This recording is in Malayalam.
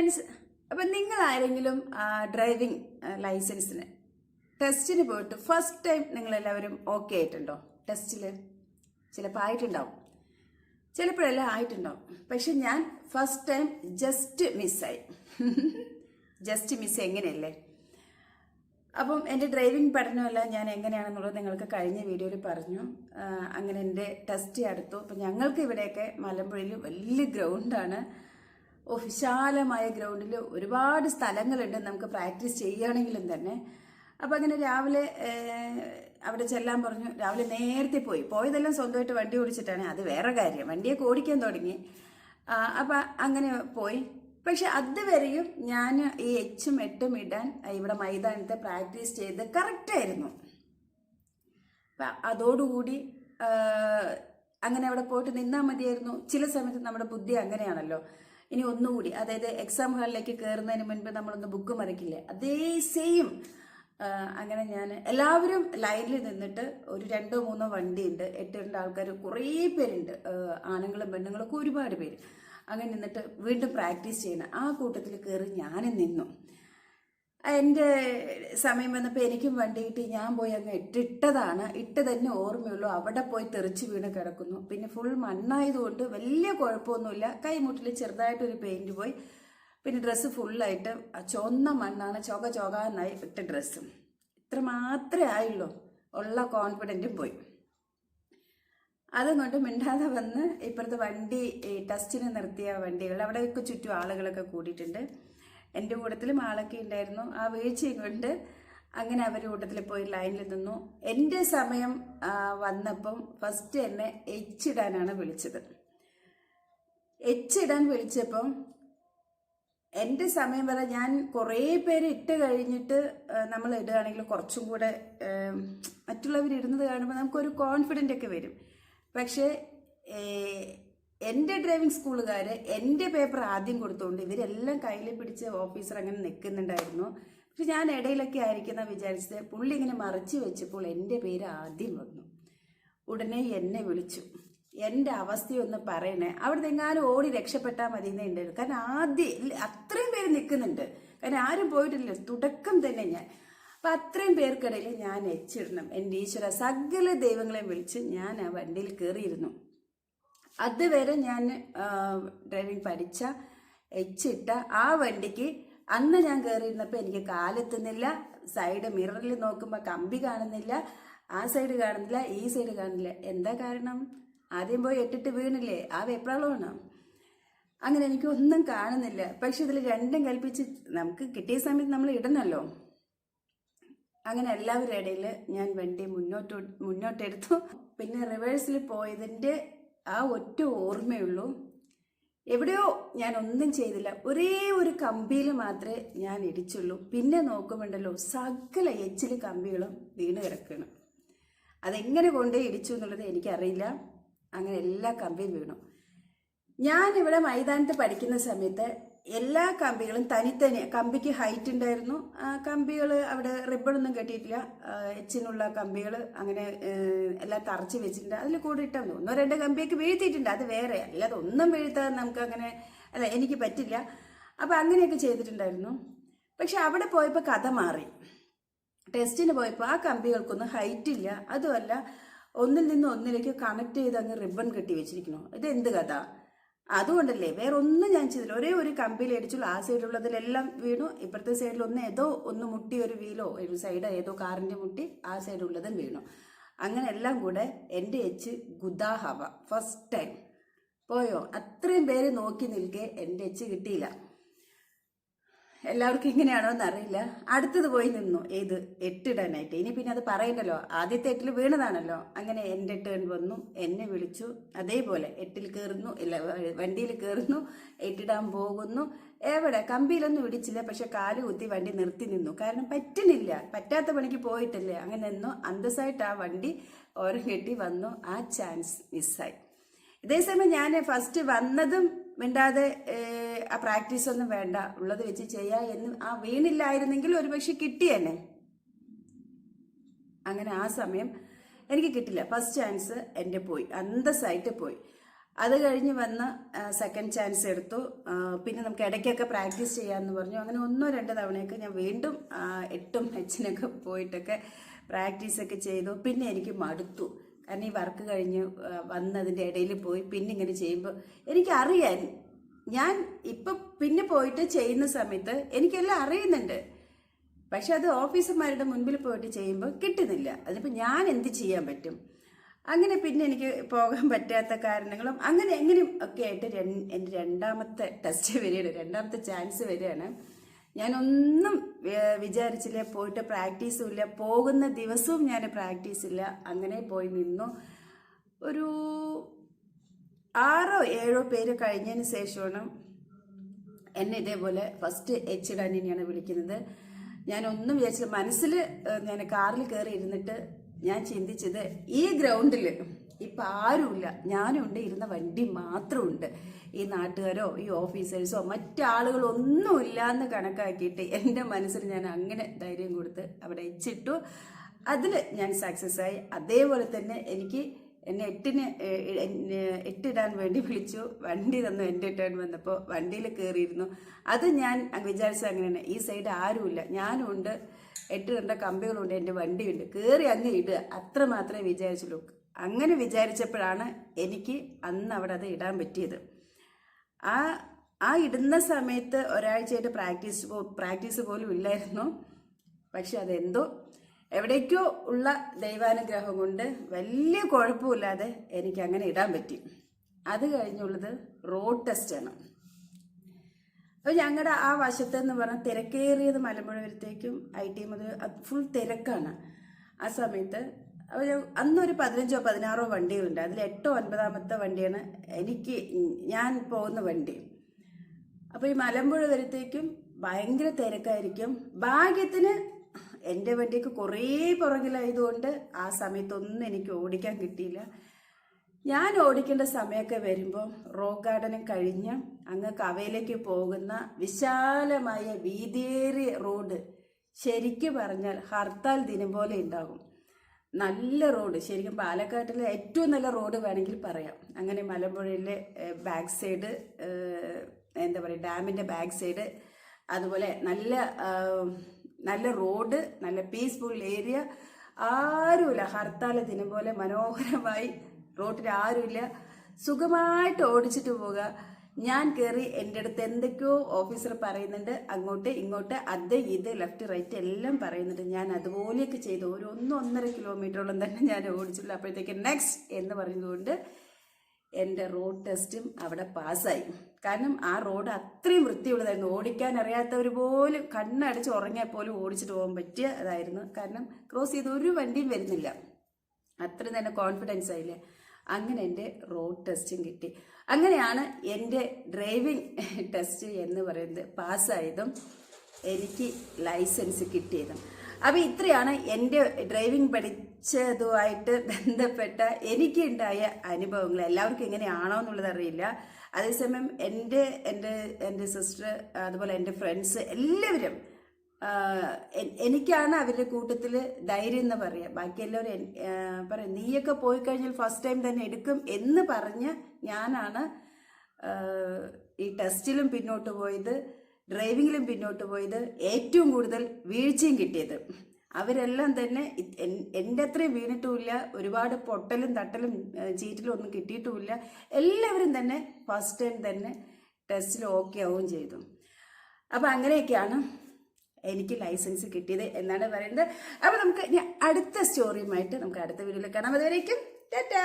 ഫ്രണ്ട്സ് അപ്പം നിങ്ങൾ ആരെങ്കിലും ഡ്രൈവിംഗ് ലൈസൻസിന് ടെസ്റ്റിന് പോയിട്ട് ഫസ്റ്റ് ടൈം നിങ്ങൾ എല്ലാവരും ഓക്കെ ആയിട്ടുണ്ടോ? ടെസ്റ്റിൽ ചിലപ്പോൾ ആയിട്ടുണ്ടാവും. ചിലപ്പോഴെല്ലാം ആയിട്ടുണ്ടാവും. പക്ഷെ ഞാൻ ഫസ്റ്റ് ടൈം ജസ്റ്റ് മിസ്സായി ജസ്റ്റ് മിസ് എങ്ങനെയല്ലേ? അപ്പം എന്റെ ഡ്രൈവിംഗ് പഠനമെല്ലാം ഞാൻ എങ്ങനെയാണെന്നുള്ളത് നിങ്ങൾക്ക് കഴിഞ്ഞ വീഡിയോയിൽ പറഞ്ഞു. അങ്ങനെ എന്റെ ടെസ്റ്റ് അടുത്തു. അപ്പം ഞങ്ങൾക്ക് ഇവിടെയൊക്കെ മലമ്പുഴയിൽ വലിയ ഗ്രൗണ്ടാണ് വിശാലമായ ഗ്രൗണ്ടിൽ ഒരുപാട് സ്ഥലങ്ങളുണ്ട് നമുക്ക് പ്രാക്ടീസ് ചെയ്യുകയാണെങ്കിലും തന്നെ. അപ്പം അങ്ങനെ രാവിലെ അവിടെ ചെല്ലാൻ പറഞ്ഞു. രാവിലെ നേരത്തെ പോയി. പോയതെല്ലാം സ്വന്തമായിട്ട് വണ്ടി ഓടിച്ചിട്ടാണ്. അത് വേറെ കാര്യം. വണ്ടിയൊക്കെ ഓടിക്കാൻ തുടങ്ങി. അപ്പം അങ്ങനെ പോയി. പക്ഷെ അതുവരെയും ഞാൻ ഈ എച്ചും എട്ടും ഇടാൻ ഇവിടെ മൈതാനത്തെ പ്രാക്ടീസ് ചെയ്ത് കറക്റ്റായിരുന്നു അപ്പം അതോടുകൂടി അങ്ങനെ അവിടെ പോയിട്ട് നിന്നാൽ മതിയായിരുന്നു. ചില സമയത്ത് നമ്മുടെ ബുദ്ധി അങ്ങനെയാണല്ലോ. ഇനി ഒന്നുകൂടി അതായത് എക്സാം ഹാളിലേക്ക് കയറുന്നതിന് മുൻപ് നമ്മളൊന്ന് ബുക്ക് മറിക്കില്ലേ? അതേ സെയിം അങ്ങനെ ഞാൻ എല്ലാവരും ലൈനിൽ നിന്നിട്ട് ഒരു രണ്ടോ മൂന്നോ വണ്ടിയുണ്ട്. എട്ട് രണ്ട് ആൾക്കാർ കുറേ പേരുണ്ട്. ആണുങ്ങളും പെണ്ണുങ്ങളൊക്കെ ഒരുപാട് പേര്. അങ്ങനെ നിന്നിട്ട് വീണ്ടും പ്രാക്ടീസ് ചെയ്യണം. ആ കൂട്ടത്തിൽ കയറി ഞാനും നിന്നു. എന്റെ സമയം വന്നപ്പോൾ എനിക്കും വണ്ടി കിട്ടി. ഞാൻ പോയി അങ്ങ് ഇട്ടിട്ടതാണ്. ഇട്ട് തന്നെ ഓർമ്മയുള്ളൂ. അവിടെ പോയി തെറിച്ച് വീണ് കിടക്കുന്നു. പിന്നെ ഫുൾ മണ്ണായതുകൊണ്ട് വലിയ കുഴപ്പമൊന്നുമില്ല. കൈമുട്ടിൽ ചെറുതായിട്ടൊരു പെയിന്റ് പോയി. പിന്നെ ഡ്രസ്സ് ഫുള്ളായിട്ട് ചുവന്ന മണ്ണാണ് ചൊക ചൊകാന്നായി ഇട്ട ഡ്രസ്സും ഇത്ര മാത്രമേ ആയുള്ളൂ. ഉള്ള കോൺഫിഡന്റും പോയി. അതും കൊണ്ട് മിണ്ടാതെ വന്ന് ഇപ്പുറത്തെ വണ്ടി ടെസ്റ്റിന് നിർത്തിയ വണ്ടികൾ. അവിടെയൊക്കെ ചുറ്റും ആളുകളൊക്കെ കൂടിയിട്ടുണ്ട്. എന്റെ കൂട്ടത്തിലും ആളൊക്കെ ഉണ്ടായിരുന്നു. ആ വീഴ്ചയും കൊണ്ട് അങ്ങനെ അവർ കൂട്ടത്തിൽ പോയി ലൈനിൽ നിന്നു. എന്റെ സമയം വന്നപ്പം ഫസ്റ്റ് എന്നെ എച്ചിടാനാണ് വിളിച്ചത്. എച്ചിടാൻ വിളിച്ചപ്പം എന്റെ സമയം വരെ ഞാൻ കുറേ പേര് ഇട്ട് കഴിഞ്ഞിട്ട് നമ്മൾ ഇടുകയാണെങ്കിൽ കുറച്ചും കൂടെ മറ്റുള്ളവർ ഇടുന്നത് കാണുമ്പോൾ നമുക്കൊരു കോൺഫിഡന്റ് ഒക്കെ വരും. പക്ഷേ എന്റെ ഡ്രൈവിംഗ് സ്കൂളുകാർ എന്റെ പേപ്പർ ആദ്യം കൊടുത്തുകൊണ്ട് ഇവരെല്ലാം കയ്യിൽ പിടിച്ച് ഓഫീസർ അങ്ങനെ നിൽക്കുന്നുണ്ടായിരുന്നു പക്ഷെ ഞാൻ ഇടയിലൊക്കെ ആയിരിക്കുന്ന വിചാരിച്ചത് പുള്ളി ഇങ്ങനെ മറിച്ച് വെച്ചപ്പോൾ എന്റെ പേര് ആദ്യം വന്നു. ഉടനെ എന്നെ വിളിച്ചു. എന്റെ അവസ്ഥയൊന്ന് പറയണേ. അവിടെ എങ്ങാനും ഓടി രക്ഷപ്പെട്ടാൽ മതി എന്നേ ഉണ്ടായിരുന്നു കാരണം ആദ്യം അത്രയും പേര് നിൽക്കുന്നുണ്ട് കാരണം ആരും പോയിട്ടില്ല തുടക്കം തന്നെ ഞാൻ. അപ്പം അത്രയും പേർക്കിടയിൽ ഞാൻ എച്ചിടണം എന്റെ ഈശ്വര സകല ദൈവങ്ങളെയും വിളിച്ച് ഞാൻ ആ വണ്ടിയിൽ കയറിയിരുന്നു അതുവരെ ഞാൻ ഡ്രൈവിംഗ് പഠിച്ച എച്ചിട്ട ആ വണ്ടിക്ക് അന്ന് ഞാൻ കയറിയിരുന്നപ്പോൾ എനിക്ക് കാലെത്തുന്നില്ല സൈഡ് മിററിൽ നോക്കുമ്പോൾ കമ്പി കാണുന്നില്ല ആ സൈഡ് കാണുന്നില്ല ഈ സൈഡ് കാണുന്നില്ല. എന്താ കാരണം? ആദ്യം പോയി എട്ടിട്ട് വീണില്ലേ? ആ വെപ്രാളമാണ്. അങ്ങനെ എനിക്ക് ഒന്നും കാണുന്നില്ല. പക്ഷെ ഇതിൽ രണ്ടും കൽപ്പിച്ച് നമുക്ക് കിട്ടിയ സമയത്ത് നമ്മൾ ഇടണമല്ലോ അങ്ങനെ എല്ലാവരുടെ ഇടയിൽ ഞാൻ വണ്ടി മുന്നോട്ട് മുന്നോട്ടെടുത്തു. പിന്നെ റിവേഴ്സിൽ പോയതിന്റെ ആ ഒറ്റ ഓർമ്മയുള്ളൂ. എവിടെയോ ഞാൻ ഒന്നും ചെയ്തില്ല. ഒരേ ഒരു കമ്പിയിൽ മാത്രമേ ഞാൻ ഇടിച്ചുള്ളൂ. പിന്നെ നോക്കുമ്പോണ്ടല്ലോ സകല എച്ചിൽ കമ്പികളും വീണ് കിടക്കണം അതെങ്ങനെ കൊണ്ടേ ഇടിച്ചു എന്നുള്ളത് എനിക്കറിയില്ല. അങ്ങനെ എല്ലാ കമ്പിയും വീണു. ഞാനിവിടെ മൈതാനത്ത് പഠിക്കുന്ന സമയത്ത് എല്ലാ കമ്പികളും തനിത്തനി കമ്പിക്ക് ഹൈറ്റ് ഉണ്ടായിരുന്നു. കമ്പികൾ അവിടെ റിബണൊന്നും കെട്ടിയിട്ടില്ല. എച്ചിനുള്ള കമ്പികൾ അങ്ങനെ എല്ലാം തറച്ച് വെച്ചിട്ടുണ്ട്. അതിൽ കൂടെ ഇട്ടാൽ ഒന്നോ രണ്ടോ കമ്പിയൊക്കെ വീഴ്ത്തിയിട്ടുണ്ട്. അത് വേറെ. അല്ലാതെ ഒന്നും വീഴ്ത്താൻ നമുക്ക് അങ്ങനെ അല്ല എനിക്ക് പറ്റില്ല. അപ്പം അങ്ങനെയൊക്കെ ചെയ്തിട്ടുണ്ടായിരുന്നു. പക്ഷെ അവിടെ പോയപ്പോൾ കഥ മാറി. ടെസ്റ്റിന് പോയപ്പോൾ ആ കമ്പികൾക്കൊന്നും ഹൈറ്റ് ഇല്ല. അതുമല്ല ഒന്നിൽ നിന്ന് ഒന്നിലേക്ക് കണക്ട് ചെയ്ത് അങ്ങ് റിബൺ കെട്ടി വെച്ചിരിക്കണോ ഇത് എന്ത് കഥ? അതുകൊണ്ടല്ലേ വേറെ ഒന്നും ഞാൻ ചെയ്തില്ല. ഒരേ ഒരു കമ്പിയിൽ അടിച്ചുള്ളൂ ആ സൈഡിലുള്ളതിലെല്ലാം വീണു. ഇപ്പുറത്തെ സൈഡിൽ ഒന്ന് ഏതോ ഒന്ന് മുട്ടി ഒരു വീലോ ഒരു സൈഡ് ഏതോ കാറിന്റെ മുട്ടി ആ സൈഡിലുള്ളതും വീണു. അങ്ങനെ എല്ലാം കൂടെ എന്റെ എച്ച് ഗുദാഹവ ഫസ്റ്റ് ടൈം പോയോ? അത്രയും പേര് നോക്കി നിൽക്കെ എന്റെ എച്ച് കിട്ടിയില്ല. എല്ലാവർക്കും ഇങ്ങനെയാണോ എന്നറിയില്ല അടുത്തത് പോയി നിന്നു. ഏത്? എട്ടിടാനായിട്ട് ഇനി പിന്നെ അത് പറയണ്ടല്ലോ. ആദ്യത്തെ എട്ടിൽ വീണതാണല്ലോ. അങ്ങനെ എന്റെ ടേൺ വന്നു. എന്നെ വിളിച്ചു. അതേപോലെ എട്ടിൽ കയറുന്നു. ഇല്ല വണ്ടിയിൽ കയറുന്നു. എട്ടിടാൻ പോകുന്നു. എവിടെ? കമ്പിയിലൊന്നും ഇടിച്ചില്ല. പക്ഷെ കാൽ കുത്തി വണ്ടി നിർത്തി നിന്നു. കാരണം പറ്റുന്നില്ല. പറ്റാത്ത പണിക്ക് പോയിട്ടില്ലേ. അങ്ങനെ നിന്നു. അന്തസ്സായിട്ട് ആ വണ്ടി ഓരം കെട്ടി വന്നു. ആ ചാൻസ് മിസ്സായി ഇതേസമയം ഞാൻ ഫസ്റ്റ് വന്നതും മിണ്ടാതെ ആ പ്രാക്ടീസ് ഒന്നും വേണ്ട. ഉള്ളത് വെച്ച് ചെയ്യാ എന്ന് ആ വീണില്ലായിരുന്നെങ്കിൽ ഒരുപക്ഷെ കിട്ടിയെന്നെ അങ്ങനെ ആ സമയം എനിക്ക് കിട്ടില്ല. ഫസ്റ്റ് ചാൻസ് എന്റെ പോയി. അന്തസ്സായിട്ട് പോയി. അത് കഴിഞ്ഞ് വന്ന് സെക്കൻഡ് ചാൻസ് എടുത്തു. പിന്നെ നമുക്ക് ഇടയ്ക്കൊക്കെ പ്രാക്ടീസ് ചെയ്യാമെന്ന് പറഞ്ഞു. അങ്ങനെ ഒന്നോ രണ്ടോ തവണയൊക്കെ ഞാൻ വീണ്ടും എട്ടും എച്ചിനൊക്കെ പോയിട്ടൊക്കെ പ്രാക്ടീസൊക്കെ ചെയ്തു. പിന്നെ എനിക്ക് മടുത്തു. കാരണം ഈ വർക്ക് കഴിഞ്ഞ് വന്നതിന്റെ ഇടയിൽ പോയി പിന്നെ ഇങ്ങനെ ചെയ്യുമ്പോൾ എനിക്കറിയാൻ ഞാൻ ഇപ്പം പിന്നെ പോയിട്ട് ചെയ്യുന്ന സമയത്ത് എനിക്കെല്ലാം അറിയുന്നുണ്ട്. പക്ഷെ അത് ഓഫീസർമാരുടെ മുൻപിൽ പോയിട്ട് ചെയ്യുമ്പോൾ കിട്ടുന്നില്ല. അതിപ്പോൾ ഞാൻ എന്ത് ചെയ്യാൻ പറ്റും? അങ്ങനെ പിന്നെ എനിക്ക് പോകാൻ പറ്റാത്ത കാരണങ്ങളും അങ്ങനെ എങ്ങനെയും ഒക്കെ ആയിട്ട് എന്റെ രണ്ടാമത്തെ ടെസ്റ്റ് വരികയാണ് രണ്ടാമത്തെ ചാൻസ് വരികയാണ്. ഞാനൊന്നും വിചാരിച്ചില്ല പോയിട്ട് പ്രാക്ടീസും ഇല്ല പോകുന്ന ദിവസവും ഞാൻ പ്രാക്ടീസ് ഇല്ല അങ്ങനെ പോയി നിന്നു. ഒരു ആറോ ഏഴോ പേര് കഴിഞ്ഞതിന് ശേഷമാണ് എന്നെ ഇതേപോലെ ഫസ്റ്റ് എച്ച് ഡാനിനെയാണ് വിളിക്കുന്നത്. ഞാൻ ഒന്നും വിചാരിച്ചില്ല മനസ്സിൽ ഞാൻ കാറിൽ കയറി ഇരുന്നിട്ട് ഞാൻ ചിന്തിച്ചത് ഈ ഗ്രൗണ്ടിൽ ഇപ്പം ആരുമില്ല. ഞാനുണ്ട് ഇരുന്ന വണ്ടി മാത്രമുണ്ട്. ഈ നാട്ടുകാരോ ഈ ഓഫീസേഴ്സോ മറ്റാളുകളൊന്നുമില്ല എന്ന് കണക്കാക്കിയിട്ട് എന്റെ മനസ്സിൽ ഞാൻ അങ്ങനെ ധൈര്യം കൊടുത്ത് അവിടെ എച്ചിട്ടു അതിൽ ഞാൻ സക്സസ് ആയി. അതേപോലെ തന്നെ എനിക്ക് എന്നെ എട്ടിന് എട്ടിടാൻ വേണ്ടി വിളിച്ചു. വണ്ടി തന്നു എന്റെ ടേൺ വന്നപ്പോൾ വണ്ടിയിൽ കയറിയിരുന്നു. അത് ഞാൻ വിചാരിച്ചത് അങ്ങനെയാണ്. ഈ സൈഡ് ആരുമില്ല. ഞാനും ഉണ്ട് എട്ട് രണ്ട കമ്പികളുണ്ട് എന്റെ വണ്ടിയുണ്ട്. കയറി അങ്ങ് ഇടുക. അത്ര മാത്രമേ വിചാരിച്ചുള്ളൂ. അങ്ങനെ വിചാരിച്ചപ്പോഴാണ് എനിക്ക് അന്ന് അവിടെ അത് ഇടാൻ പറ്റിയത്. ആ ആ ഇടുന്ന സമയത്ത് ഒരാഴ്ചയായിട്ട് പ്രാക്ടീസ് പ്രാക്ടീസ് പോലും ഇല്ലായിരുന്നു. പക്ഷെ അതെന്തോ എവിടേക്കോ ഉള്ള ദൈവാനുഗ്രഹം കൊണ്ട് വലിയ കുഴപ്പമില്ലാതെ എനിക്ക് അങ്ങനെ ഇടാൻ പറ്റി. അത് കഴിഞ്ഞുള്ളത് റോഡ് ടെസ്റ്റാണ് അപ്പോൾ ഞങ്ങളുടെ ആ വശത്ത് എന്ന് പറഞ്ഞാൽ തിരക്കേറിയത് മലമ്പുഴ വരത്തേക്കും ഐ ടി മുതൽ ഫുൾ തിരക്കാണ്. ആ സമയത്ത് ഞാൻ- അന്നൊരു പതിനഞ്ചോ പതിനാറോ വണ്ടികളുണ്ട്. അതിൽ എട്ടോ ഒൻപതാമത്തെ വണ്ടിയാണ് എനിക്ക് ഞാൻ പോകുന്ന വണ്ടി. അപ്പോൾ ഈ മലമ്പുഴ വരത്തേക്കും ഭയങ്കര തിരക്കായിരിക്കും. ഭാഗ്യത്തിന് എന്റെ വണ്ടിക്ക് കുറേ പുറകിലായതുകൊണ്ട് ആ സമയത്തൊന്നും എനിക്ക് ഓടിക്കാൻ കിട്ടിയില്ല. ഞാൻ ഓടിക്കേണ്ട സമയമൊക്കെ വരുമ്പോൾ റോക്ക് ഗാർഡനും കഴിഞ്ഞ് അങ്ങ് കവയിലേക്ക് പോകുന്ന വിശാലമായ വീതിയേറിയ റോഡ് ശരിക്കു പറഞ്ഞാൽ ഹർത്താൽ ദിനം പോലെ ഉണ്ടാകും. നല്ല റോഡ് ശരിക്കും പാലക്കാട്ടിലെ ഏറ്റവും നല്ല റോഡ് വേണമെങ്കിൽ പറയാം. അങ്ങനെ മലമ്പുഴയിലെ ബാക്ക് സൈഡ് എന്താ പറയുക ഡാമിന്റെ ബാക്ക് സൈഡ് അതുപോലെ നല്ല നല്ല റോഡ് നല്ല പീസ്ഫുൾ ഏരിയ ആരുമില്ല. ഹർത്താൽ ദിനം പോലെ മനോഹരമായി റോട്ടിൽ ആരുമില്ല. സുഖമായിട്ട് ഓടിച്ചിട്ട് പോവുക. ഞാൻ കയറി എന്റെ അടുത്ത് എന്തൊക്കെയോ ഓഫീസർ പറയുന്നുണ്ട്. അങ്ങോട്ട് ഇങ്ങോട്ട് അത് ഇത് ലെഫ്റ്റ് റൈറ്റ് എല്ലാം പറയുന്നുണ്ട്. ഞാൻ അതുപോലെയൊക്കെ ചെയ്തു. ഒരു ഒന്ന് ഒന്നര കിലോമീറ്ററോളം തന്നെ ഞാൻ ഓടിച്ചുള്ളൂ അപ്പോഴത്തേക്ക് നെക്സ്റ്റ് എന്ന് പറഞ്ഞതുകൊണ്ട് എന്റെ റോഡ് ടെസ്റ്റും അവിടെ പാസ്സായി കാരണം ആ റോഡ് അത്രയും വൃത്തിയുള്ളതായിരുന്നു. ഓടിക്കാൻ അറിയാത്തവർ പോലും കണ്ണടച്ച് ഉറങ്ങിയാൽ പോലും ഓടിച്ചിട്ട് പോകാൻ പറ്റിയ അതായിരുന്നു. കാരണം ക്രോസ് ചെയ്ത് ഒരു വണ്ടിയും വരുന്നില്ല. അത്രയും തന്നെ കോൺഫിഡൻസ് ആയില്ലേ? അങ്ങനെ എന്റെ റോഡ് ടെസ്റ്റും കിട്ടി. അങ്ങനെയാണ് എന്റെ ഡ്രൈവിംഗ് ടെസ്റ്റ് എന്ന് പറയുന്നത് പാസ്സായതും എനിക്ക് ലൈസൻസ് കിട്ടിയതും. അപ്പോൾ ഇത്രയാണ് എന്റെ ഡ്രൈവിംഗ് പഠിച്ചതുമായിട്ട് ബന്ധപ്പെട്ട എനിക്കുണ്ടായ അനുഭവങ്ങൾ. എല്ലാവർക്കും എങ്ങനെയാണോ എന്നുള്ളത് അറിയില്ല. അതേസമയം എന്റെ എന്റെ എന്റെ സിസ്റ്റർ അതുപോലെ എന്റെ ഫ്രണ്ട്സ് എല്ലാവരും എനിക്കാണ് അവരുടെ കൂട്ടത്തിൽ ധൈര്യം എന്ന് പറയാം. ബാക്കി എല്ലാവരും പറയാം നീയൊക്കെ പോയി കഴിഞ്ഞാൽ ഫസ്റ്റ് ടൈം തന്നെ എടുക്കും എന്ന് പറഞ്ഞ് ഞാനാണ് ഈ ടെസ്റ്റിലും പിന്നോട്ട് പോയത് ഡ്രൈവിങ്ങിലും പിന്നോട്ട് പോയത് ഏറ്റവും കൂടുതൽ വീഴ്ചയും കിട്ടിയത്. അവരെല്ലാം തന്നെ എന്റെ അത്രയും വീണിട്ടുമില്ല ഒരുപാട് പൊട്ടലും തട്ടലും ചീറ്റിലും ഒന്നും കിട്ടിയിട്ടുമില്ല. എല്ലാവരും തന്നെ ഫസ്റ്റ് ടൈം തന്നെ ടെസ്റ്റിൽ ഓക്കെ ആവുകയും ചെയ്തു. അപ്പം അങ്ങനെയൊക്കെയാണ് എനിക്ക് ലൈസൻസ് കിട്ടിയത് എന്നാണ് പറയുന്നത്. അപ്പോൾ നമുക്ക് അടുത്ത സ്റ്റോറിയുമായിട്ട് നമുക്ക് അടുത്ത വീഡിയോയിൽ കാണാം. അതുവരേക്കും ടാറ്റാ!